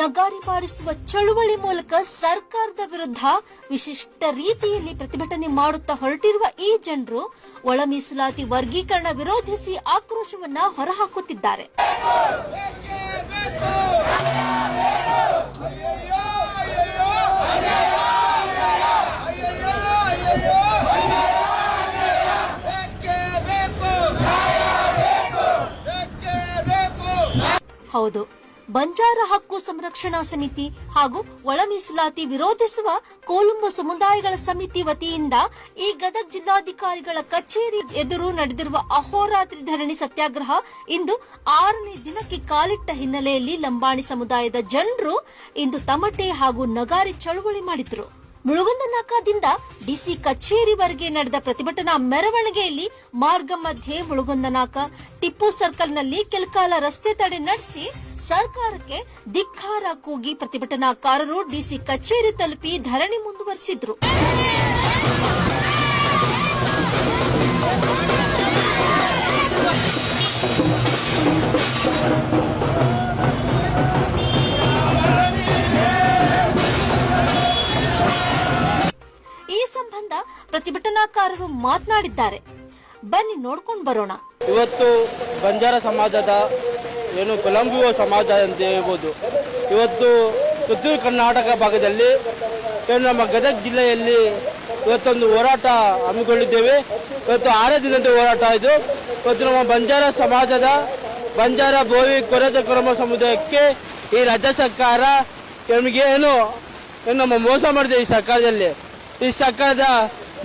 ನಗಾರಿ ಬಾರಿಸುವ ಚಳುವಳಿ ಮೂಲಕ ಸರ್ಕಾರದ ವಿರುದ್ಧ ವಿಶಿಷ್ಟ ರೀತಿಯಲ್ಲಿ ಪ್ರತಿಭಟನೆ ಮಾಡುತ್ತಾ ಹೊರಟಿರುವ ಈ ಜನರು ಒಳ ಮೀಸಲಾತಿ ವರ್ಗೀಕರಣ ವಿರೋಧಿಸಿ ಆಕ್ರೋಶವನ್ನ ಹೊರಹಾಕುತ್ತಿದ್ದಾರೆ. ಹೌದು. ಬಂಜಾರ ಹಕ್ಕು ಸಂರಕ್ಷಣಾ ಸಮಿತಿ ಹಾಗೂ ಒಳ ಮೀಸಲಾತಿ ವಿರೋಧಿಸುವ ಕೋಲುಂಬ ಸಮುದಾಯಗಳ ಸಮಿತಿ ವತಿಯಿಂದ ಈ ಗದಗ ಜಿಲ್ಲಾಧಿಕಾರಿಗಳ ಕಚೇರಿ ಎದುರು ನಡೆದಿರುವ ಅಹೋರಾತ್ರಿ ಧರಣಿ ಸತ್ಯಾಗ್ರಹ ಇಂದು ಆರನೇ ದಿನಕ್ಕೆ ಕಾಲಿಟ್ಟ ಹಿನ್ನೆಲೆಯಲ್ಲಿ ಲಂಬಾಣಿ ಸಮುದಾಯದ ಜನರು ಇಂದು ತಮಟೆ ಹಾಗೂ ನಗಾರಿ ಚಳುವಳಿ ಮಾಡಿದ್ರು. ಮುಳುಗುಂದನಾಕಾದಿಂದ ಡಿಸಿ ಕಚೇರಿವರೆಗೆ ನಡೆದ ಪ್ರತಿಭಟನಾ ಮೆರವಣಿಗೆಯಲ್ಲಿ ಮಾರ್ಗ ಮಧ್ಯೆ ಮುಳುಗುಂದನಾಕ ಟಿಪ್ಪು ಸರ್ಕಲ್ನಲ್ಲಿ ಕೆಲಕಾಲ ರಸ್ತೆ ತಡೆ ನಡೆಸಿ ಸರ್ಕಾರಕ್ಕೆ ಧಿಕ್ಕಾರ ಕೂಗಿ ಪ್ರತಿಭಟನಾಕಾರರು ಡಿಸಿ ಕಚೇರಿ ತಲುಪಿ ಧರಣಿ ಮುಂದುವರೆಸಿದ್ರು. ಪ್ರತಿಭಟನಾಕಾರರು ಮಾತನಾಡಿದ್ದಾರೆ. ಬನ್ನಿ ನೋಡ್ಕೊಂಡು ಬರೋಣ. ಇವತ್ತು ಬಂಜಾರ ಸಮಾಜದ ಏನು ಕೊಲಂಬಿಯೋ ಸಮಾಜ ಅಂತ ಹೇಳ್ಬೋದು. ಇವತ್ತು ಉತ್ತರ ಕರ್ನಾಟಕ ಭಾಗದಲ್ಲಿ ಏನು ನಮ್ಮ ಗದಗ ಜಿಲ್ಲೆಯಲ್ಲಿ ಇವತ್ತೊಂದು ಹೋರಾಟ ಹಮ್ಮಿಕೊಂಡಿದ್ದೇವೆ. ಇವತ್ತು ಆರೇ ದಿನದ ಹೋರಾಟ ಇದು. ಇವತ್ತು ನಮ್ಮ ಬಂಜಾರ ಸಮಾಜದ ಬಂಜಾರ ಬೋವಿ ಕೊರತೆ ಕ್ರಮ ಸಮುದಾಯಕ್ಕೆ ಈ ರಾಜ್ಯ ಸರ್ಕಾರ ನಮಗೆ ಏನು ನಮ್ಮ ಮೋಸ ಮಾಡಿದೆ ಈ ಸರ್ಕಾರದಲ್ಲಿ. ಈ ಸರ್ಕಾರದ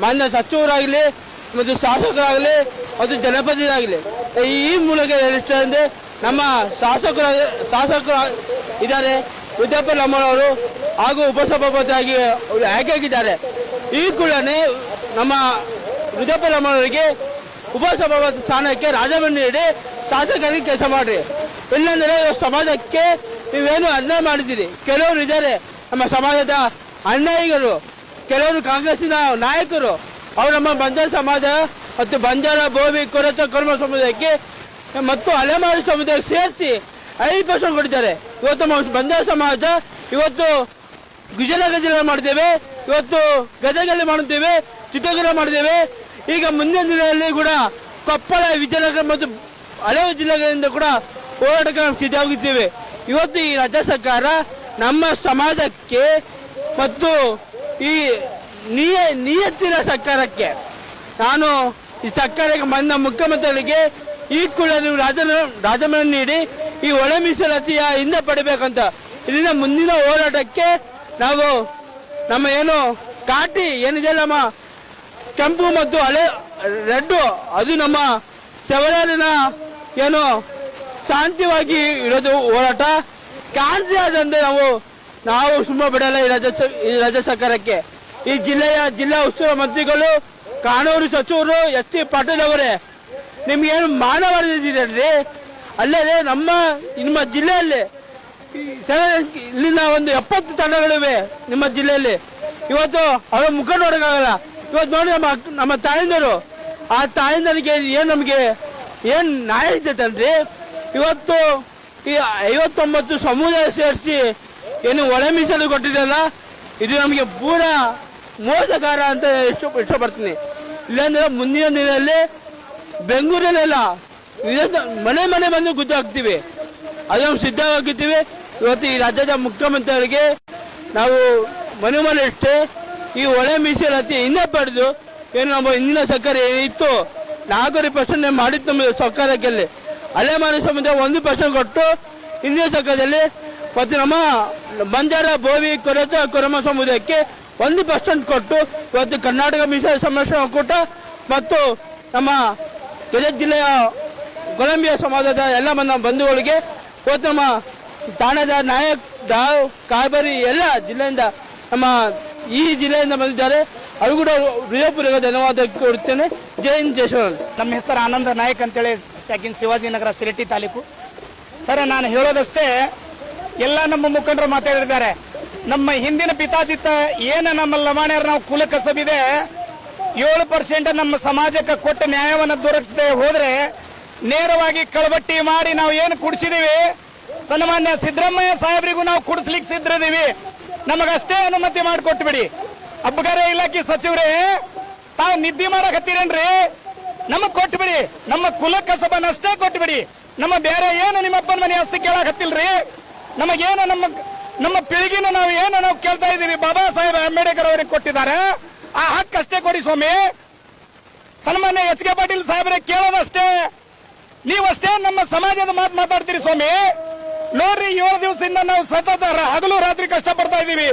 ಮಾನ್ಯ ಸಚಿವರಾಗಲಿ, ಮತ್ತು ಶಾಸಕರಾಗಲಿ, ಮತ್ತು ಜನಪ್ರತಿನಿಧಿಯಾಗಲಿ ಈ ಮೂಲಕ ಅಂದರೆ ನಮ್ಮ ಶಾಸಕರ ಶಾಸಕರ ಇದ್ದಾರೆ, ಉದ್ಯಪ್ಪ ನಮ್ಮವರು ಹಾಗೂ ಉಪಸಭಾಪತಿಯಾಗಿ ಆಯ್ಕೆಯಾಗಿದ್ದಾರೆ. ಈ ಕೂಡಲೇ ನಮ್ಮ ಉದ್ಯಪ್ಪ ನಮ್ಮವರಿಗೆ ಉಪಸಭಾಪತಿ ಸ್ಥಾನಕ್ಕೆ ರಾಜೀನಾಮೆ ನೀಡಿ ಶಾಸಕರಿಗೆ ಕೆಲಸ ಮಾಡ್ರಿ. ಇಲ್ಲಾಂದ್ರೆ ಸಮಾಜಕ್ಕೆ ನೀವೇನು ಅನ್ಯಾಯ ಮಾಡಿದ್ದೀರಿ? ಕೆಲವರು ಇದ್ದಾರೆ. ನಮ್ಮ ಸಮಾಜದ ಅನ್ಯಾಯಿಗಳು. ಕೆಲವರು ಕಾಂಗ್ರೆಸ್ನ ನಾಯಕರು, ಅವರು ನಮ್ಮ ಬಂಜಾರ ಸಮಾಜ ಮತ್ತು ಬಂಜಾರ ಭೋವಿ ಕೊರತ ಕರ್ಮ ಸಮುದಾಯಕ್ಕೆ ಮತ್ತು ಅಲೆಮಾರಿ ಸಮುದಾಯಕ್ಕೆ ಸೇರಿಸಿ ಐದು ಪರ್ಸೆಂಟ್ ಕೊಟ್ಟಿದ್ದಾರೆ. ಇವತ್ತು ಬಂಜಾರ ಸಮಾಜ, ಇವತ್ತು ಗುಜರಾತ್ ಜಿಲ್ಲೆ ಮಾಡಿದ್ದೇವೆ, ಇವತ್ತು ಗದಗಲ್ಲಿ ಮಾಡುತ್ತೇವೆ ಚಿತ್ರದುರ್ಗ ಮಾಡಿದ್ದೇವೆ. ಈಗ ಮುಂದಿನ ದಿನದಲ್ಲಿ ಕೂಡ ಕೊಪ್ಪಳ, ವಿಜಯನಗರ ಮತ್ತು ಹಲವು ಜಿಲ್ಲೆಗಳಿಂದ ಕೂಡ ಹೋರಾಟಕ್ಕೆ ನಾವು ಸಿದ್ಧವಾಗಿದ್ದೇವೆ ಇವತ್ತು ಈ ರಾಜ್ಯ ಸರ್ಕಾರ ನಮ್ಮ ಸಮಾಜಕ್ಕೆ ಮತ್ತು ಈ ನಿಯ ನಿಯತ್ತಿನ ಸರ್ಕಾರಕ್ಕೆ ನಾನು ಈ ಸರ್ಕಾರಕ್ಕೆ ಬಂದ ಮುಖ್ಯಮಂತ್ರಿಗಳಿಗೆ ಈ ಕೂಡ ನೀವು ರಾಜನ ರಾಜಮನ ನೀಡಿ ಈ ಒಳ ಮೀಸಲಾತಿಯ ಹಿಂದೆ ಪಡಿಬೇಕಂತ. ಇಲ್ಲಿನ ಮುಂದಿನ ಹೋರಾಟಕ್ಕೆ ನಾವು ನಮ್ಮ ಏನು ಕಾಟಿ ಏನಿದೆ ನಮ್ಮ ಕೆಂಪು ಮತ್ತು ಹಳೆ ರೆಡ್ ಅದು ನಮ್ಮ ಸೆವರಾಲಿನ ಏನು ಶಾಂತಿವಾಗಿ ಇರೋದು ಹೋರಾಟ. ಕಾಂತಿ ಆದಂತೆ ನಾವು ನಾವು ಸುಮ್ಮನೆ ಬಿಡಲ್ಲ ಈ ರಾಜ್ಯ ಈ ರಾಜ್ಯ ಸರ್ಕಾರಕ್ಕೆ. ಈ ಜಿಲ್ಲೆಯ ಜಿಲ್ಲಾ ಉಸ್ತುವಾರಿ ಮಂತ್ರಿಗಳು, ಕಾನೂನು ಸಚಿವರು, ಎಸ್ ಟಿ ಪಾಟೀಲ್ ಅವರೇ, ನಿಮ್ಗೇನು ಮಾನವರಿದ್ದೀರಿ ಅಲ್ಲದೆ ನಮ್ಮ, ನಿಮ್ಮ ಜಿಲ್ಲೆಯಲ್ಲಿ ಇಲ್ಲಿನ ಒಂದು ಎಪ್ಪತ್ತು ತಂಡಗಳಿವೆ ನಿಮ್ಮ ಜಿಲ್ಲೆಯಲ್ಲಿ. ಇವತ್ತು ಅವರ ಮುಖ ನೋಡೋಕ್ಕಾಗಲ್ಲ ಇವತ್ತು ನೋಡಿ ನಮ್ಮ ನಮ್ಮ ತಾಯಂದರು. ಆ ತಾಯಂದರಿಗೆ ಏನು ನಮಗೆ ಏನು ನ್ಯಾಯ ಇರ್ತೈತಲ್ರಿ ಇವತ್ತು ಈ ಐವತ್ತೊಂಬತ್ತು ಸಮುದಾಯ ಸೇರಿಸಿ ಏನು ಒಳ ಮೀಸಲು ಕೊಟ್ಟಿದ್ದಲ್ಲ ಇದು ನಮಗೆ ಪೂರ ಮೋಸಕಾರ ಅಂತ ಇಷ್ಟ ಇಷ್ಟಪಡ್ತೀನಿ ಇಲ್ಲಾಂದ್ರೆ ಮುಂದಿನ ದಿನದಲ್ಲಿ ಬೆಂಗಳೂರಲ್ಲೆಲ್ಲ ಮನೆ ಮನೆ ಬಂದು ಗುದ್ದು ಹಾಕ್ತೀವಿ. ಅದು ನಾವು ಸಿದ್ಧವಾಗಿದ್ದೀವಿ ಇವತ್ತು ಈ ರಾಜ್ಯದ ಮುಖ್ಯಮಂತ್ರಿಗಳಿಗೆ ನಾವು ಮನೆ ಮನೆ ಇಷ್ಟೇ, ಈ ಒಳ ಮೀಸಲಾತಿ ಹಿಂದೆ ಪಡೆದು ಏನು ನಮ್ಮ ಹಿಂದಿನ ಸರ್ಕಾರ ಏನಿತ್ತು, ನಾಲ್ಕೂವರೆ ಪರ್ಸೆಂಟ್ ಮಾಡಿತ್ತು ನಮ್ಮ ಸರ್ಕಾರಕ್ಕೆ ಅಲೆಮಾರಿ ಸಂಬಂಧ ಒಂದು ಪರ್ಸೆಂಟ್ ಕೊಟ್ಟು ಹಿಂದಿನ ಸರ್ಕಾರದಲ್ಲಿ ಮತ್ತು ನಮ್ಮ ಬಂಜಾರ ಭೋವಿ ಕೊರತ ಕೊರಮ ಸಮುದಾಯಕ್ಕೆ ಒಂದು ಪರ್ಸೆಂಟ್ ಕೊಟ್ಟು ಇವತ್ತು ಕರ್ನಾಟಕ ಮೀಸಲು ಸಂರಕ್ಷಣಾ ಒಕ್ಕೂಟ ಮತ್ತು ನಮ್ಮ ಗದಗ ಜಿಲ್ಲೆಯ ಕೊಲಂಬಿಯಾ ಸಮಾಜದ ಎಲ್ಲ ಮನ ಬಂಧುಗಳಿಗೆ ಇವತ್ತು ನಮ್ಮ ತಾಣದ ನಾಯಕ್ ಡಾವ್ ಕಾಬರಿ ಎಲ್ಲ ಜಿಲ್ಲೆಯಿಂದ ನಮ್ಮ ಈ ಜಿಲ್ಲೆಯಿಂದ ಬಂದಿದ್ದಾರೆ. ಅದು ಕೂಡ ಹೃದಯಪೂರ್ವಕ ಧನ್ಯವಾದ ಕೊಡುತ್ತೇನೆ ಜೈ ಹಿಂದ್, ಜೈ. ನಮ್ಮ ಹೆಸರು ಆನಂದ ನಾಯಕ್ ಅಂತೇಳಿ ಸಾಕಿನ್ ಶಿವಾಜಿನಗರ ಸಿರಟಿ ತಾಲೂಕು. ಸರ್, ನಾನು ಹೇಳೋದಷ್ಟೇ ಎಲ್ಲ ನಮ್ಮ ಮುಖಂಡರು ಮಾತಾಡಿದ್ದಾರೆ. ನಮ್ಮ ಹಿಂದಿನ ಪಿತಾಚಿತ ಏನು ನಮ್ಮ ಲಮಾಣ್ಯರು ನಾವು ಕುಲ ಕಸಬಿದೆ, ಏಳು ಪರ್ಸೆಂಟ್ ನಮ್ಮ ಸಮಾಜಕ್ಕೆ ಕೊಟ್ಟ ನ್ಯಾಯವನ್ನು ದೊರಕಿಸದೆ ಹೋದ್ರೆ ನೇರವಾಗಿ ಕಳಬಟ್ಟಿ ಮಾಡಿ ನಾವು ಏನು ಕುಡಿಸಿದೀವಿ? ಸನ್ಮಾನ್ಯ ಸಿದ್ದರಾಮಯ್ಯ ಸಾಹೇಬರಿಗೂ ನಾವು ಕುಡಿಸ್ಲಿಕ್ಕೆ ಸಿದ್ಧರಿದ್ದೀವಿ. ನಮಗಷ್ಟೇ ಅನುಮತಿ ಮಾಡಿಕೊಟ್ಬಿಡಿ. ಅಬ್ಗಾರ ಇಲಾಖೆ ಸಚಿವರೇ, ತಾವು ನಿದ್ದೆ ಮಾಡಕತ್ತೀರೇನ್ರಿ ನಮಗ್ ಕೊಟ್ಬಿಡಿ. ನಮ್ಮ ಕುಲ ಕಸಬನ್ನಷ್ಟೇ ಕೊಟ್ಬಿಡಿ. ನಮ್ಮ ಬೇರೆ ಏನು ನಿಮ್ಮಪ್ಪನ ಮನೆ ಆಸ್ತಿ ಕೇಳಾಕತ್ತಿಲ್ರಿ ನಮಗೇನು ನಮ್ಮ ನಮ್ಮ ಪೀಳಿಗೆನ ನಾವು ಏನು ನಾವು ಕೇಳ್ತಾ ಇದ್ದೀವಿ ಬಾಬಾ ಸಾಹೇಬ್ ಅಂಬೇಡ್ಕರ್ ಅವರಿಗೆ ಕೊಟ್ಟಿದ್ದಾರೆ. ಆ ಹಕ್ಕಷ್ಟೇ ಕೊಡಿ ಸ್ವಾಮಿ. ಸನ್ಮಾನ್ಯ ಎಚ್ ಕೆ ಪಾಟೀಲ್ ಸಾಹೇಬ್ರೆ, ಕೇಳೋದಷ್ಟೇ. ನೀವಷ್ಟೇ ನಮ್ಮ ಸಮಾಜದ ಮಾತು ಮಾತಾಡ್ತೀರಿ ಸ್ವಾಮಿ. ನೋಡ್ರಿ, ಏಳು ದಿವಸದಿಂದ ನಾವು ಸತತ ಹಗಲು ರಾತ್ರಿ ಕಷ್ಟಪಡ್ತಾ ಇದೀವಿ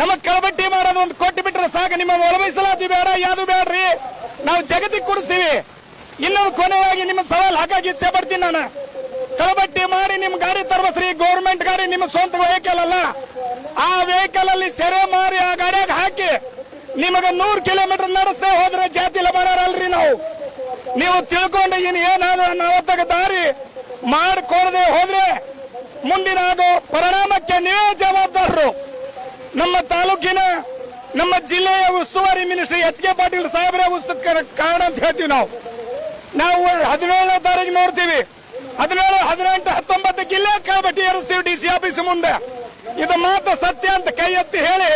ನಮಗ್ ಕಳಬಟ್ಟಿ ಮಾಡೋದು ಒಂದು ಕೊಟ್ಟು ಬಿಟ್ರೆ ಸಾಕು. ನಿಮ್ಮ ಒಳಬೈಸಲಾತಿ ಬೇಡ, ಯಾವುದು ಬೇಡ್ರಿ? ನಾವು ಜಗತ್ತಿಗೆ ಕೊಡಿಸ್ತೀವಿ. ಇನ್ನೊಂದು ಕೊನೆಯಾಗಿ ನಿಮ್ಮ ಸವಾಲ್ ಹಾಕಾಗಿ ಇಚ್ಛೆ ಪಡ್ತೀನಿ ನಾನು. ಕಳಬಟ್ಟಿ ಮಾಡಿ ನಿಮ್ ಗಾಡಿ ಗೌರ್ಮೆಂಟ್ ಗಾಡಿ ನಿಮ್ಮ ಸ್ವಂತ ವೆಹಿಕಲ್ ಅಲ್ಲ? ಆ ವೆಹಿಕಲ್ ಅಲ್ಲಿ ಸೆರೆ ಮಾರಿ ಆ ಗಾಡಿಯಾಗ ಹಾಕಿ ನಿಮಗ ನೂರು ಕಿಲೋಮೀಟರ್ ನಡೆಸದೆ ಹೋದ್ರೆ ಜಾತಿ ಲಬಾರಲ್ರಿ ನಾವು. ನೀವು ತಿಳ್ಕೊಂಡು ಇನ್ ಏನಾದ್ರು ನವತ್ತಗ ದಾರಿ ಮಾಡಿಕೊಡದೆ ಹೋದ್ರೆ ಮುಂದಿನ ಅದು ಪರಿಣಾಮಕ್ಕೆ ನೀವೇ ಜವಾಬ್ದಾರರು. ನಮ್ಮ ತಾಲೂಕಿನ, ನಮ್ಮ ಜಿಲ್ಲೆಯ ಉಸ್ತುವಾರಿ ಮಿನಿಸ್ಟರ್ ಎಚ್ ಕೆ ಪಾಟೀಲ್ ಸಾಹೇಬ್ರೆ ಕಾರಣ ಅಂತ ಹೇಳ್ತೀವಿ ನಾವು. ನಾವು ಹದಿನೇಳನೇ ತಾರೀಕು ನೋಡ್ತೀವಿ. ಹದಿನೇಳು, ಹದಿನೆಂಟು ಹತ್ತೊಂಬತ್ತಕ್ಕೆ ಮುಂದೆ. ಇದು ಮಾತು ಸತ್ಯ ಅಂತ ಕೈ ಎತ್ತಿ ಹೇಳಿ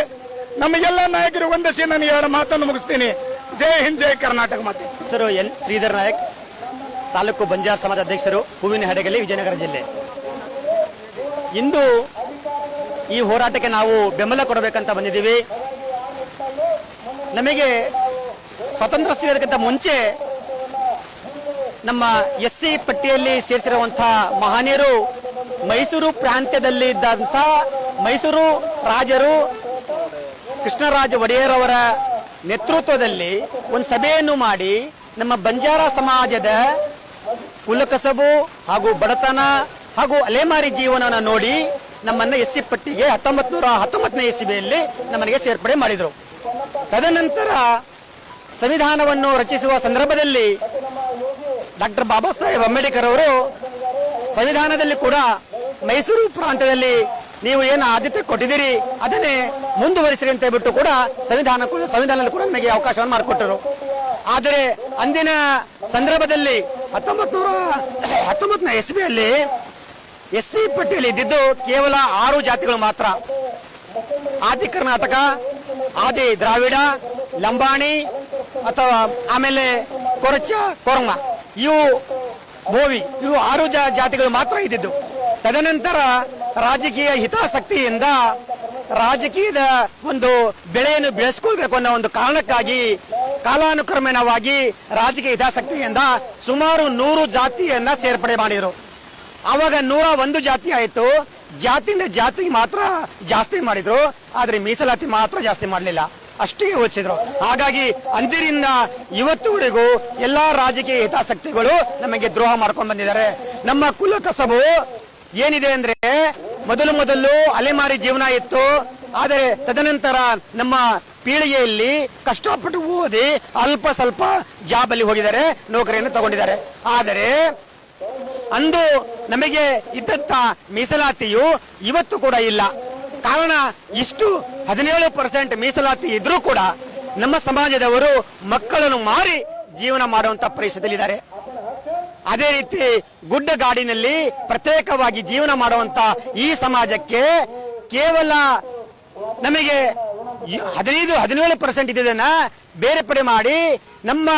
ನಮಗೆಲ್ಲ ನಾಯಕರು ವಂದಿಸಿ ನಾನು ಎರಡು ಮಾತನ್ನು ಮುಗಿಸ್ತೀನಿ. ಜೈ ಹಿಂದ್, ಜೈ ಕರ್ನಾಟಕ ಮಾತೆ. ಸರ್, ಎನ್ ಶ್ರೀಧರ್ ನಾಯಕ್, ತಾಲೂಕು ಬಂಜಾರ ಸಮಾಜ ಅಧ್ಯಕ್ಷರು, ಹೂವಿನ ಹಡಗಲಿ ವಿಜಯನಗರ ಜಿಲ್ಲೆ. ಇಂದು ಈ ಹೋರಾಟಕ್ಕೆ ನಾವು ಬೆಂಬಲ ಕೊಡಬೇಕಂತ ಬಂದಿದ್ದೀವಿ. ನಮಗೆ ಸ್ವತಂತ್ರ ಸಿಗೋದಕ್ಕಿಂತ ಮುಂಚೆ ನಮ್ಮ ಎಸ್ ಸಿ ಪಟ್ಟಿಯಲ್ಲಿ ಸೇರಿಸಿರುವಂತಹ ಮಹನೀಯರು ಮೈಸೂರು ಪ್ರಾಂತ್ಯದಲ್ಲಿ ಇದ್ದಂಥ ಮೈಸೂರು ರಾಜರು ಕೃಷ್ಣರಾಜ ಒಡೆಯರ್ ನೇತೃತ್ವದಲ್ಲಿ ಒಂದು ಸಭೆಯನ್ನು ಮಾಡಿ ನಮ್ಮ ಬಂಜಾರ ಸಮಾಜದ ಕುಲಕಸಬು ಹಾಗೂ ಬಡತನ ಹಾಗೂ ಅಲೆಮಾರಿ ಜೀವನವನ್ನು ನೋಡಿ ನಮ್ಮನ್ನ ಎಸ್ ಸಿ ಪಟ್ಟಿಗೆ ಹತ್ತೊಂಬತ್ ನೂರ ಹತ್ತೊಂಬತ್ತನೇ ಇಸವಿಯಲ್ಲಿ ನಮ್ಮನೆಗೆ ಸೇರ್ಪಡೆ ಮಾಡಿದರು. ತದನಂತರ ಸಂವಿಧಾನವನ್ನು ರಚಿಸುವ ಸಂದರ್ಭದಲ್ಲಿ ಡಾಕ್ಟರ್ ಬಾಬಾ ಸಾಹೇಬ್ ಅಂಬೇಡ್ಕರ್ ಅವರು ಸಂವಿಧಾನದಲ್ಲಿ ಕೂಡ ಮೈಸೂರು ಪ್ರಾಂತ್ಯದಲ್ಲಿ ನೀವು ಏನು ಆದ್ಯತೆ ಕೊಟ್ಟಿದ್ದೀರಿ, ಅದನ್ನೇ ಮುಂದುವರಿಸಿರಿ ಅಂತ ಹೇಳ್ಬಿಟ್ಟು ಕೂಡ ಸಂವಿಧಾನ ಸಂವಿಧಾನದಲ್ಲಿ ಕೂಡ ನಮಗೆ ಅವಕಾಶವನ್ನು ಮಾಡಿಕೊಟ್ಟರು. ಆದರೆ ಅಂದಿನ ಸಂದರ್ಭದಲ್ಲಿ ಹತ್ತೊಂಬತ್ ನೂರ ಹತ್ತೊಂಬತ್ತನೇ ಎಸ್ಬಿಯಲ್ಲಿ ಎಸ್ ಸಿ ಪಟ್ಟಿಯಲ್ಲಿ ಇದ್ದಿದ್ದು ಕೇವಲ ಆರು ಜಾತಿಗಳು ಮಾತ್ರ. ಆದಿ ಕರ್ನಾಟಕ, ಆದಿ ದ್ರಾವಿಡ, ಲಂಬಾಣಿ ಅಥವಾ ಆಮೇಲೆ ಕೊರಚ, ಕೊರಮ. ಇವು ಬೋವಿ ಇವು ಆರು ಜಾತಿಗಳು ಮಾತ್ರ ಇದ್ದಿದ್ದು. ತದನಂತರ ರಾಜಕೀಯ ಹಿತಾಸಕ್ತಿಯಿಂದ ರಾಜಕೀಯದ ಒಂದು ಬೆಳೆಯನ್ನು ಬೆಳೆಸ್ಕೊಳ್ಬೇಕು ಅನ್ನೋ ಒಂದು ಕಾರಣಕ್ಕಾಗಿ ಕಾಲಾನುಕ್ರಮೇಣವಾಗಿ ರಾಜಕೀಯ ಹಿತಾಸಕ್ತಿಯಿಂದ ಸುಮಾರು ನೂರು ಜಾತಿಯನ್ನ ಸೇರ್ಪಡೆ ಮಾಡಿದರು. ಅವಾಗ ನೂರ ಒಂದು ಜಾತಿ ಆಯಿತು. ಜಾತಿಯಿಂದ ಜಾತಿ ಮಾತ್ರ ಜಾಸ್ತಿ ಮಾಡಿದ್ರು. ಆದ್ರೆ ಮೀಸಲಾತಿ ಮಾತ್ರ ಜಾಸ್ತಿ ಮಾಡಲಿಲ್ಲ. ಅಷ್ಟೇ ಯೋಚಿಸಿದ್ರು. ಹಾಗಾಗಿ ಅಂದಿನಿಂದ ಇವತ್ತುವರೆಗೂ ಎಲ್ಲಾ ರಾಜಕೀಯ ಹಿತಾಸಕ್ತಿಗಳು ನಮಗೆ ದ್ರೋಹ ಮಾಡ್ಕೊಂಡು ಬಂದಿದ್ದಾರೆ. ನಮ್ಮ ಕುಲ ಕಸಬು ಏನಿದೆ ಅಂದ್ರೆ ಮೊದಲು ಮೊದಲು ಅಲೆಮಾರಿ ಜೀವನ ಇತ್ತು. ಆದರೆ ತದನಂತರ ನಮ್ಮ ಪೀಳಿಗೆಯಲ್ಲಿ ಕಷ್ಟಪಟ್ಟು ಓದಿ ಅಲ್ಪ ಸ್ವಲ್ಪ ಜಾಬ್ ಅಲ್ಲಿ ಹೋಗಿದ್ದಾರೆ, ನೌಕರಿಯನ್ನು ತಗೊಂಡಿದ್ದಾರೆ. ಆದರೆ ಅಂದು ನಮಗೆ ಇದ್ದಂತ ಮೀಸಲಾತಿಯು ಇವತ್ತು ಕೂಡ ಇಲ್ಲ. ಕಾರಣ ಇಷ್ಟು ಹದಿನೇಳು ಪರ್ಸೆಂಟ್ ಮೀಸಲಾತಿ ಇದ್ರೂ ಕೂಡ ನಮ್ಮ ಸಮಾಜದವರು ಮಕ್ಕಳನ್ನು ಮಾರಿ ಜೀವನ ಮಾಡುವಂತ ಪರಿಸ್ಥಿತಿಯಲ್ಲಿದ್ದಾರೆ. ಅದೇ ರೀತಿ ಗುಡ್ಡಗಾಡಿನಲ್ಲಿ ಪ್ರತ್ಯೇಕವಾಗಿ ಜೀವನ ಮಾಡುವಂತ ಈ ಸಮಾಜಕ್ಕೆ ಕೇವಲ ನಮಗೆ ಹದಿನೈದು, ಹದಿನೇಳು ಪರ್ಸೆಂಟ್ ಇದನ್ನ ಬೇರೆ ಪಡೆ ಮಾಡಿ ನಮ್ಮ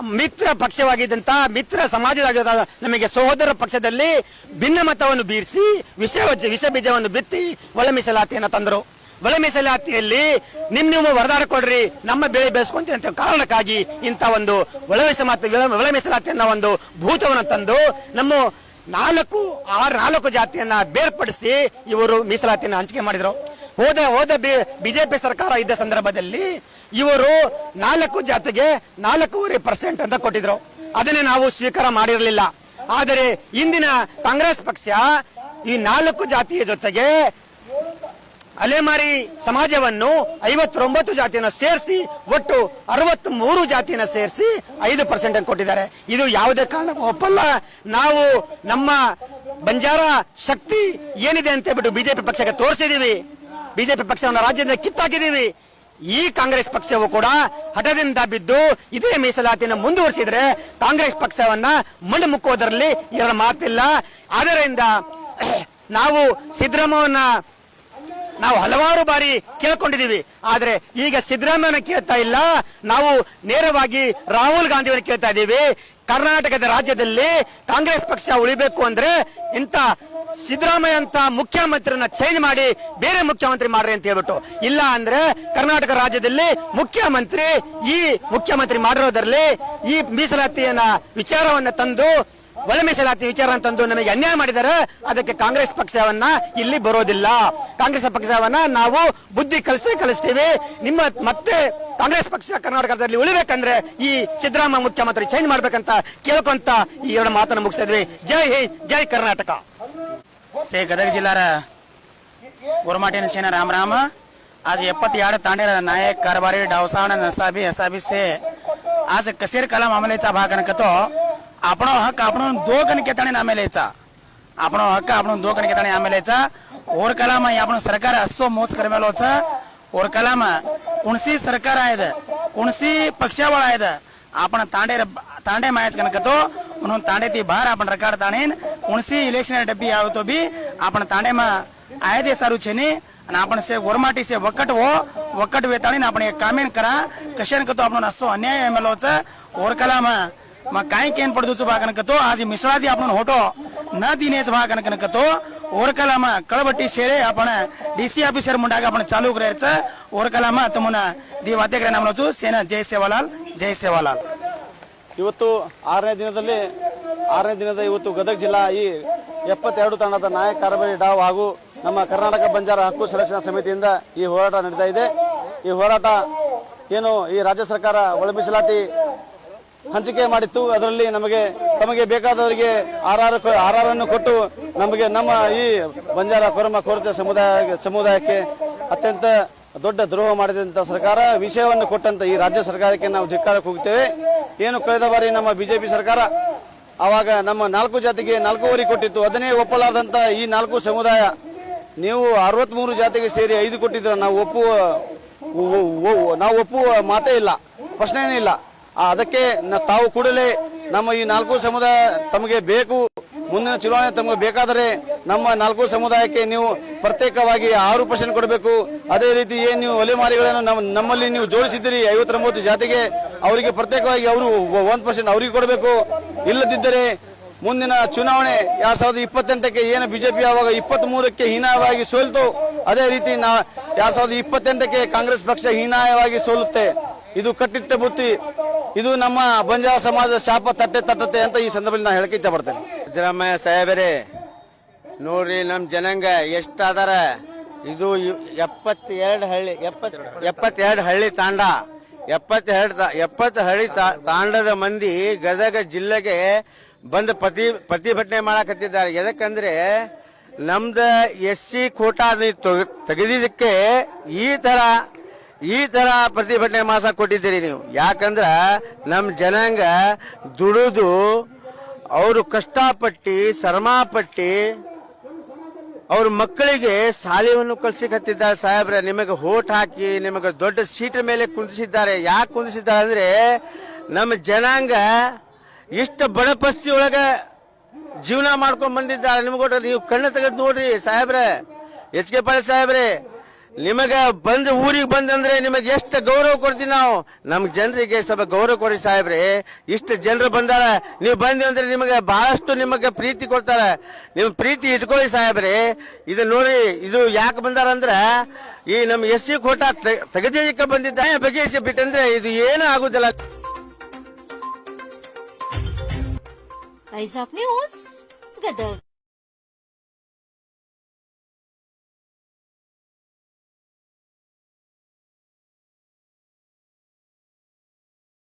ಮಿತ್ರ ಪಕ್ಷವಾಗಿದ್ದಂಥ ಮಿತ್ರ ಸಮಾಜದ ನಮಗೆ ಸಹೋದರ ಪಕ್ಷದಲ್ಲಿ ಭಿನ್ನಮತವನ್ನು ಬೀರಿಸಿ ವಿಷ ವಿಷ ಬೀಜವನ್ನು ಬಿತ್ತಿ ಒಳ ತಂದರು. ಒಳ ಮೀಸಲಾತಿಯಲ್ಲಿ ನಿಮ್ ನೀವು ವರದಾಡಿಕೊಡ್ರಿ ನಮ್ಮ ಬೆಳೆ ಬೆಳೆಸ್ಕೊಂತೀವಿ ಅಂತ ಕಾರಣಕ್ಕಾಗಿ ಇಂಥ ಒಂದು ಒಳ ಮೀಸಲಾತಿ ಒಳ ಮೀಸಲಾತಿ ಅನ್ನೋ ಒಂದು ಭೂತವನ್ನು ತಂದು ನಮ್ಮ ನಾಲ್ಕು, ಆರು, ನಾಲ್ಕು ಜಾತಿಯನ್ನ ಬೇರ್ಪಡಿಸಿ ಇವರು ಮೀಸಲಾತಿಯನ್ನು ಹಂಚಿಕೆ ಮಾಡಿದರು. ಹೋದ ಹೋದ ಬಿಜೆಪಿ ಸರ್ಕಾರ ಇದ್ದ ಸಂದರ್ಭದಲ್ಲಿ ಇವರು ನಾಲ್ಕು ಜಾತಿಗೆ ನಾಲ್ಕೂವರೆ ಪರ್ಸೆಂಟ್ ಅಂತ ಕೊಟ್ಟಿದ್ರು. ಅದನ್ನೇ ನಾವು ಸ್ವೀಕಾರ ಮಾಡಿರಲಿಲ್ಲ. ಆದರೆ ಇಂದಿನ ಕಾಂಗ್ರೆಸ್ ಪಕ್ಷ ಈ ನಾಲ್ಕು ಜಾತಿಯ ಜೊತೆಗೆ ಅಲೆಮಾರಿ ಸಮಾಜವನ್ನು ಐವತ್ತೊಂಬತ್ತು ಜಾತಿಯನ್ನು ಸೇರಿಸಿ ಒಟ್ಟು ಅರವತ್ತ್ ಮೂರು ಜಾತಿಯನ್ನು ಸೇರಿಸಿ ಐದು ಪರ್ಸೆಂಟ್ ಕೊಟ್ಟಿದ್ದಾರೆ. ಇದು ಯಾವುದೇ ಕಾರಣಕ್ಕೂ ಒಪ್ಪಲ್ಲ. ನಾವು ನಮ್ಮ ಬಂಜಾರ ಶಕ್ತಿ ಏನಿದೆ ಅಂತ ಹೇಳ್ಬಿಟ್ಟು ಬಿಜೆಪಿ ಪಕ್ಷಕ್ಕೆ ತೋರಿಸಿದೀವಿ. ಬಿಜೆಪಿ ಪಕ್ಷವನ್ನು ರಾಜ್ಯದಿಂದ ಕಿತ್ತಾಕಿದೀವಿ. ಈ ಕಾಂಗ್ರೆಸ್ ಪಕ್ಷವು ಕೂಡ ಹಠದಿಂದ ಬಿದ್ದು ಇದೇ ಮೀಸಲಾತಿಯನ್ನು ಮುಂದುವರಿಸಿದ್ರೆ ಕಾಂಗ್ರೆಸ್ ಪಕ್ಷವನ್ನ ಮಣ್ಣು ಮುಕ್ಕುವುದರಲ್ಲಿ ಎರಡು ಮಾತಿಲ್ಲ. ಆದ್ದರಿಂದ ನಾವು ಸಿದ್ದರಾಮಯ್ಯನ ನಾವು ಹಲವಾರು ಬಾರಿ ಕೇಳ್ಕೊಂಡಿದ್ದೀವಿ. ಆದ್ರೆ ಈಗ ಸಿದ್ದರಾಮಯ್ಯನ ಕೇಳ್ತಾ ಇಲ್ಲ. ನಾವು ನೇರವಾಗಿ ರಾಹುಲ್ ಗಾಂಧಿಯವರನ್ನು ಕೇಳ್ತಾ ಇದ್ದೀವಿ. ಕರ್ನಾಟಕದ ರಾಜ್ಯದಲ್ಲಿ ಕಾಂಗ್ರೆಸ್ ಪಕ್ಷ ಉಳಿಬೇಕು ಅಂದ್ರೆ ಇಂಥ ಸಿದ್ದರಾಮಯ್ಯ ಅಂತ ಮುಖ್ಯಮಂತ್ರಿನ ಚೇಂಜ್ ಮಾಡಿ ಬೇರೆ ಮುಖ್ಯಮಂತ್ರಿ ಮಾಡ್ರಿ ಅಂತ ಹೇಳ್ಬಿಟ್ಟು. ಇಲ್ಲ ಅಂದ್ರೆ ಕರ್ನಾಟಕ ರಾಜ್ಯದಲ್ಲಿ ಮುಖ್ಯಮಂತ್ರಿ ಈ ಮುಖ್ಯಮಂತ್ರಿ ಮಾಡಿರೋದ್ರಲ್ಲಿ ಈ ಮೀಸಲಾತಿಯನ್ನ ವಿಚಾರವನ್ನ ತಂದು ಒಳ ಮೀಸಲಾತಿ ವಿಚಾರ ತಂದು ನಮಗೆ ಅನ್ಯಾಯ ಮಾಡಿದ್ದಾರೆ ಅದಕ್ಕೆ ಕಾಂಗ್ರೆಸ್ ಪಕ್ಷವನ್ನ ಇಲ್ಲಿ ಬರೋದಿಲ್ಲ ಕಾಂಗ್ರೆಸ್ ಪಕ್ಷವನ್ನ ನಾವು ಬುದ್ಧಿ ಕಲಿಸೇ ಕಲಿಸ್ತೀವಿ ನಿಮ್ಮ ಮತ್ತೆ ಕಾಂಗ್ರೆಸ್ ಪಕ್ಷ ಕರ್ನಾಟಕದಲ್ಲಿ ಉಳಿಬೇಕಂದ್ರೆ ಈ ಸಿದ್ದರಾಮಯ್ಯ ಮುಖ್ಯಮಂತ್ರಿ ಚೇಂಜ್ ಮಾಡ್ಬೇಕಂತ ಕೇಳ್ಕೊಂತ ಈ ಎರಡು ಮಾತನ್ನು ಮುಗಿಸ್ತಾ ಇದ್ವಿ ಜೈ ಹಿಂದ್ ಜೈ ಕರ್ನಾಟಕ से गदग जिल्हा गोरमाटे सेना राम राम आज एप्पत याड तांडेर नायक कारभारी डावसाण नसाबी हसाबी से आज कसेर कला मामलेचा भाग अनकतो आपण હક આપણો દો કન કેતાણી आपण हक्क आपण હક આપણો દો કન કેતાણી નામે લેચા ઓરકલામાં આપણો સરકાર અસ્સો મોસ કરમેલો છે. ઓરકલામાં कोणसी સરકાર આયદ કુણસી પક્ષાવળ આયદ आपण तांडे तांडे मायच कनकतो म्हणून तांडे ती बाहेर आपण रकाड ताणेन कोणसी इलेक्शन डब्बी आवतो बी आपण तांडे मा आहे ते सारू छे आणि आपण से वरमाटी से वकट वो वकट वेताळीन आपण एक कामेन करा कशेन करतो आपण असो अन्याय मेलोच ओर कलाम ಮಾ ಕಾಯಿ ಕೇನ್ ಪಡೆದು ಭಾಗನಕತ್ತೋ ಆಜಿ ಮಿಶ್ರಾದಿ ಆಪನ ಹೊಟೋ, ನ ದಿನೇಶ್ ಭಾಗನಕನಕತ್ತೋ ಓರಕಲಾಮ ಕಳಬಟ್ಟಿ ಸೇರೆ ಆಪಣ ಡಿಸಿ ಆಫೀಸರ್ ಮುಂಡಾಗ ಆಪಣ ಚಾಲು ಗ್ರಹಿಸ ಓರಕಲಾಮ ತಮ್ಮನ ದಿ ವಾದ್ಯಗ್ರಹ ಸೇನಾ ಜಯ ಸೇವಾಲಾಲ್ ಜಯ ಸೇವಾಲಾಲ್. ಇವತ್ತು ಆರನೇ ದಿನದಲ್ಲಿ, ಆರನೇ ದಿನದ ಇವತ್ತು ಗದಗ ಜಿಲ್ಲಾ ಈ ಎಪ್ಪತ್ತೆರಡು ತಾಣದ ನಾಯಕ ಕಾರಬರಿ ಡಾವ್ ಹಾಗೂ ನಮ್ಮ ಕರ್ನಾಟಕ ಬಂಜಾರ ಹಕ್ಕು ಸಂರಕ್ಷಣಾ ಸಮಿತಿಯಿಂದ ಈ ಹೋರಾಟ ನಡೀತಾ ಇದೆ. ಈ ಹೋರಾಟ ಏನು ಈ ರಾಜ್ಯ ಸರ್ಕಾರ ಒಳಮೀಸಲಾತಿ ಹಂಚಿಕೆ ಮಾಡಿತ್ತು. ಅದರಲ್ಲಿ ನಮಗೆ, ತಮಗೆ ಬೇಕಾದವರಿಗೆ ಆರ್ ಆರ್ ಆರ್ ಆರ್ ಅನ್ನು ಕೊಟ್ಟು ನಮಗೆ ನಮ್ಮ ಈ ಬಂಜಾರ ಕೊರಮ ಕೊರತೆ ಸಮುದಾಯ ಸಮುದಾಯಕ್ಕೆ ಅತ್ಯಂತ ದೊಡ್ಡ ದ್ರೋಹ ಮಾಡಿದಂತ ಸರ್ಕಾರ, ವಿಷಯವನ್ನು ಕೊಟ್ಟಂತ ಈ ರಾಜ್ಯ ಸರ್ಕಾರಕ್ಕೆ ನಾವು ಧಿಕ್ಕಾರಕ್ಕೆ ಹೋಗ್ತೇವೆ. ಏನು ಕಳೆದ ಬಾರಿ ನಮ್ಮ ಬಿಜೆಪಿ ಸರ್ಕಾರ ಆವಾಗ ನಮ್ಮ ನಾಲ್ಕು ಜಾತಿಗೆ ನಾಲ್ಕೂವರೆ ಕೊಟ್ಟಿತ್ತು. ಅದನ್ನೇ ಒಪ್ಪಲಾದಂತ ಈ ನಾಲ್ಕು ಸಮುದಾಯ, ನೀವು ಅರವತ್ಮೂರು ಜಾತಿಗೆ ಸೇರಿ ಐದು ಕೊಟ್ಟಿದ್ರೆ, ನಾವು ಒಪ್ಪುವ ನಾವು ಒಪ್ಪುವ ಮಾತೇ ಇಲ್ಲ. ಪ್ರಶ್ನೆನೇ ಇಲ್ಲ. ಅದಕ್ಕೆ ತಾವು ಕೂಡಲೇ ನಮ್ಮ ಈ ನಾಲ್ಕು ಸಮುದಾಯ ತಮಗೆ ಬೇಕು, ಮುಂದಿನ ಚುನಾವಣೆ ತಮಗೆ ಬೇಕಾದರೆ ನಮ್ಮ ನಾಲ್ಕು ಸಮುದಾಯಕ್ಕೆ ನೀವು ಪ್ರತ್ಯೇಕವಾಗಿ ಆರು ಪರ್ಸೆಂಟ್ ಕೊಡಬೇಕು. ಅದೇ ರೀತಿ ಏನು ನೀವು ಒಲೆಮಾರಿಗಳನ್ನು ನಮ್ಮ ನಮ್ಮಲ್ಲಿ ನೀವು ಜೋಡಿಸಿದ್ದೀರಿ ಐವತ್ತೊಂಬತ್ತು ಜಾತಿಗೆ, ಅವರಿಗೆ ಪ್ರತ್ಯೇಕವಾಗಿ ಅವರು ಒಂದ್ ಪರ್ಸೆಂಟ್ ಅವರಿಗೆ ಕೊಡಬೇಕು. ಇಲ್ಲದಿದ್ದರೆ ಮುಂದಿನ ಚುನಾವಣೆ ಎರಡ್ ಸಾವಿರದ ಇಪ್ಪತ್ತೆಂಟಕ್ಕೆ ಏನು ಬಿಜೆಪಿ ಆವಾಗ ಇಪ್ಪತ್ತ್ ಮೂರಕ್ಕೆ ಹೀನಾಯವಾಗಿ ಸೋಲ್ತು, ಅದೇ ರೀತಿ ನಾ, ಎರಡ್ ಸಾವಿರದ ಇಪ್ಪತ್ತೆಂಟಕ್ಕೆ ಕಾಂಗ್ರೆಸ್ ಪಕ್ಷ ಹೀನಾಯವಾಗಿ ಸೋಲುತ್ತೆ. ಇದು ಕಟ್ಟಿಟ್ಟ ಬುತ್ತಿ, ಇದು ನಮ್ಮ ಬಂಜಾರ ಸಮಾಜದ ಶಾಪ ತಟ್ಟೆ ತಟ್ಟತೆ ಅಂತ ಈ ಸಂದರ್ಭದಲ್ಲಿ ನಾನು ಹೇಳಕ್ಕೆ ಇಷ್ಟಪಡ್ತೇನೆ ಸಿದ್ದರಾಮಯ್ಯ ಸಾಹೇಬರೇ, ನೋಡ್ರಿ ನಮ್ಮ ಜನಾಂಗ ಎಷ್ಟಾದಾರ. ಇದು ಎಪ್ಪತ್ತೆರಡು ಹಳ್ಳಿ, ಎಪ್ಪತ್ ಎಪ್ಪತ್ತೆರಡು ಹಳ್ಳಿ ತಾಂಡ. ಎಪ್ಪತ್ತೆರಡು ಎಪ್ಪತ್ತು ಹಳ್ಳಿ ತಾಂಡದ ಮಂದಿ ಗದಗ ಜಿಲ್ಲೆಗೆ ಬಂದು ಪ್ರತಿ ಪ್ರತಿಭಟನೆ ಮಾಡಕತ್ತಿದ್ದಾರೆ. ಯಾಕಂದ್ರೆ ನಮ್ದು ಎಸ್ ಸಿ ಕೋಟಾ ತೆಗೆದಿದ್ದಕ್ಕೆ ಈ ತರ ಈ ತರ ಪ್ರತಿಭಟನೆ ಮಾಸ ಕೊಟ್ಟಿದ್ದೀರಿ ನೀವು. ಯಾಕಂದ್ರ ನಮ್ ಜನಾಂಗ ದುಡಿದು ಅವರು ಕಷ್ಟಪಟ್ಟು ಶ್ರಮಪಟ್ಟು ಅವ್ರ ಮಕ್ಕಳಿಗೆ ಶಾಲೆಯನ್ನು ಕಲ್ಸಿಕತ್ತಿದ್ದಾರೆ ಸಾಹೇಬ್ರೆ. ನಿಮಗೆ ಹೋಟ್ ಹಾಕಿ, ನಿಮಗೆ ದೊಡ್ಡ ಸೀಟ್ ಮೇಲೆ ಕುಂದಿಸಿದ್ದಾರೆ. ಯಾಕೆ ಕುಂದಿಸಿದ್ದಾರೆ ಅಂದ್ರೆ ನಮ್ಮ ಜನಾಂಗ ಇಷ್ಟು ಬಡಪಸ್ತಿ ಒಳಗ ಜೀವನ ಮಾಡ್ಕೊಂಡ್ ಬಂದಿದ್ದಾರೆ. ನಿಮ್ಗೆ ನೀವು ಕಣ್ಣು ತೆಗೆದು ನೋಡ್ರಿ ಸಾಹೇಬ್ರೆ. ಎಚ್ ಕೆ ಪಾಲ್ ಸಾಹೇಬ್ರೆ ನಿಮಗೆ ಬಂದು ಊರಿಗೆ ಬಂದಂದ್ರೆ ನಿಮಗೆ ಎಷ್ಟು ಗೌರವ ಕೊಡ್ತೀವಿ ನಾವು? ನಮ್ಮ ಜನರಿಗೆ ಸ್ವಲ್ಪ ಗೌರವ ಕೊಡಿ ಸಾಹೇಬ್ರಿ. ಇಷ್ಟು ಜನರು ಬಂದಾರ, ನೀವು ಬಂದಿ ಅಂದ್ರೆ ನಿಮಗೆ ಬಹಳಷ್ಟು ನಿಮಗೆ ಪ್ರೀತಿ ಕೊಡ್ತಾರೆ. ನಿಮ್ಮ ಪ್ರೀತಿ ಇಟ್ಕೊಳ್ಳಿ ಸಾಹೇಬ್ರಿ. ಇದು ನೋಡಿ, ಇದು ಯಾಕೆ ಬಂದಾರ ಅಂದ್ರ, ಈ ನಮ್ಮ ಎಸ್ ಸಿ ಕೋಟ ತೆಗೆದಿದ್ದಕ್ಕೆ ಬಂದಿದ್ದ ಬಗೆಹರಿಸಿ ಬಿಟ್ಟಂದ್ರೆ ಇದು ಏನೂ ಆಗುದಿಲ್ಲ. ನ್ಯೂಸ್ ಗದಗ್.